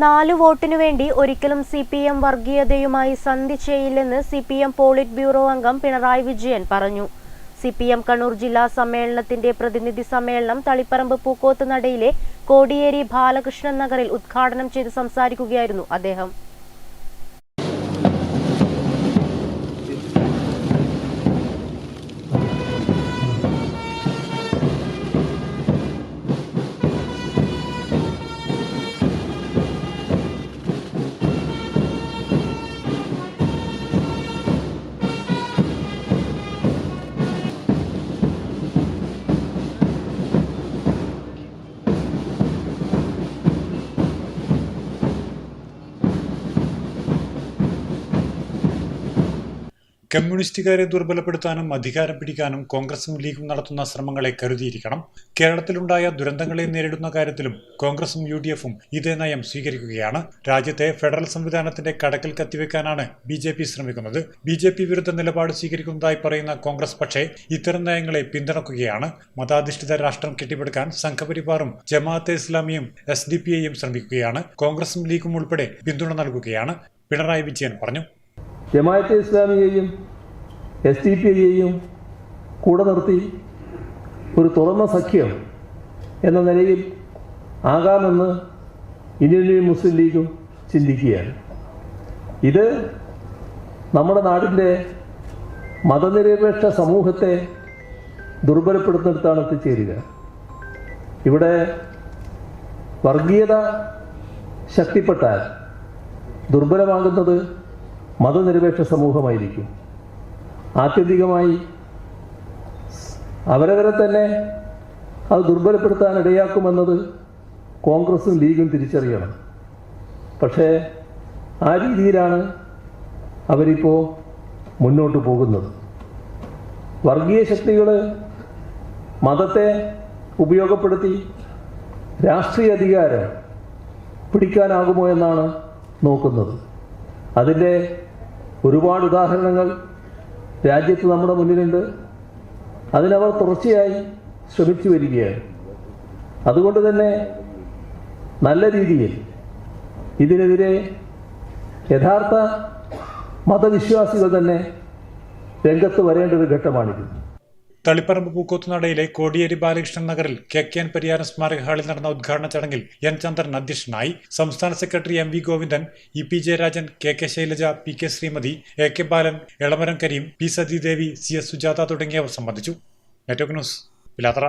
നാലു വോട്ടിനു വേണ്ടി ഒരിക്കലും സി പി എം വർഗീയതയുമായി സന്ധി ചെയ്യില്ലെന്ന് C P M polit bureau അംഗം പിണറായി വിജയൻ പറഞ്ഞു. സി പി എം കണ്ണൂർ ജില്ലാ സമ്മേളനത്തിന്റെ പ്രതിനിധി സമ്മേളനം തളിപ്പറമ്പ് പൂക്കോത്ത് നടയിലെ കോടിയേരി ബാലകൃഷ്ണൻ നഗറിൽ ഉദ്ഘാടനം ചെയ്ത് സംസാരിക്കുകയായിരുന്നു അദ്ദേഹം. കമ്മ്യൂണിസ്റ്റുകാരെ ദുർബലപ്പെടുത്താനും അധികാരം പിടിക്കാനും കോൺഗ്രസും ലീഗും നടത്തുന്ന ശ്രമങ്ങളെ കരുതിയിരിക്കണം. കേരളത്തിലുണ്ടായ ദുരന്തങ്ങളെ നേരിടുന്ന കാര്യത്തിലും കോൺഗ്രസും യു ഡി എഫും ഇതേ നയം സ്വീകരിക്കുകയാണ്. രാജ്യത്തെ ഫെഡറൽ സംവിധാനത്തിന്റെ കടക്കൽ കത്തിവെക്കാനാണ് ബി ജെ പി ശ്രമിക്കുന്നത്. ബി ജെ പി വിരുദ്ധ നിലപാട് സ്വീകരിക്കുന്നതായി പറയുന്ന കോൺഗ്രസ് പക്ഷേ ഇത്തരം നയങ്ങളെ പിന്തുണക്കുകയാണ്. മതാധിഷ്ഠിത രാഷ്ട്രം കെട്ടിപ്പടുക്കാൻ സംഘപരിവാറും ജമാഅത്തെ ഇസ്ലാമിയും എസ് ഡി പി ഐയും ശ്രമിക്കുകയാണ്. കോൺഗ്രസും ലീഗും ഉൾപ്പെടെ പിന്തുണ നൽകുകയാണ്. പിണറായി വിജയൻ പറഞ്ഞു ജമാഅത്തെ ഇസ്ലാമിയെയും എസ് ഡി പി ഐയെയും കൂടെ നിർത്തി ഒരു തുറന്ന സഖ്യം എന്ന നിലയിൽ ആകാമെന്ന് ഇന്ത്യൻ യൂണിയൻ മുസ്ലിം ലീഗും ചിന്തിക്കുകയാണ്. ഇത് നമ്മുടെ നാടിന്റെ മതനിരപേക്ഷ സമൂഹത്തെ ദുർബലപ്പെടുത്തുന്നിടത്താണ് എത്തിച്ചേരുക. ഇവിടെ വർഗീയത ശക്തിപ്പെട്ടാൽ ദുർബലമാകുന്നത് മതനിരപേക്ഷ സമൂഹമായിരിക്കും. ആത്യന്തികമായി അവരവരെ തന്നെ അത് ദുർബലപ്പെടുത്താൻ ഇടയാക്കുമെന്നത് കോൺഗ്രസും ലീഗും തിരിച്ചറിയണം. പക്ഷേ ആ രീതിയിലാണ് അവരിപ്പോൾ മുന്നോട്ട് പോകുന്നത്. വർഗീയ ശക്തികൾ മതത്തെ ഉപയോഗപ്പെടുത്തി രാഷ്ട്രീയ അധികാരം പിടിക്കാനാകുമോ എന്നാണ് നോക്കുന്നത്. അതിന്റെ ഒരുപാട് ഉദാഹരണങ്ങൾ രാജ്യത്ത് നമ്മുടെ മുന്നിലുണ്ട്. അതിലവർ തുടർച്ചയായി ശ്രമിച്ചു വരികയാണ്. അതുകൊണ്ട് തന്നെ നല്ല രീതിയിൽ ഇതിനെതിരെ യഥാർത്ഥ മതവിശ്വാസികൾ തന്നെ രംഗത്ത് വരേണ്ട ഒരു ഘട്ടമാണിത്. തളിപ്പറമ്പ് പൂക്കോത്തുനടയിലെ കോടിയേരി ബാലകൃഷ്ണൻ നഗറിൽ കെ കെ എൻ സ്മാരക ഹാളിൽ നടന്ന ഉദ്ഘാടന ചടങ്ങിൽ എൻ ചന്ദ്രൻ അധ്യക്ഷനായി. സംസ്ഥാന secretary M V Govindan E P Jayarajan K K Shailaja P K Sreemathi A K Balan Elamaram Kareem P Sathidevi C S Sujatha തുടങ്ങിയവർ സംബന്ധിച്ചു. Network news Pilathara